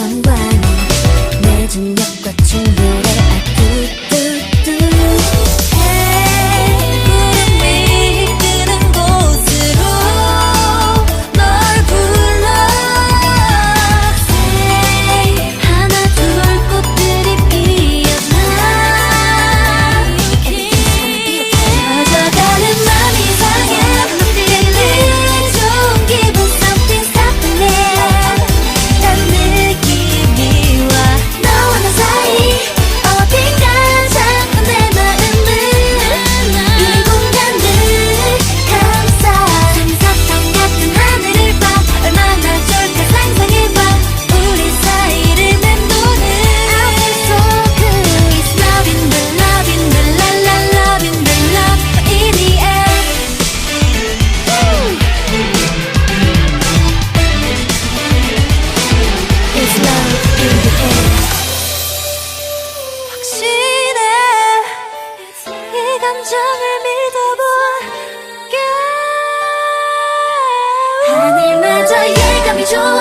선과 점을 믿어볼게 하늘마저 예감이 좋아.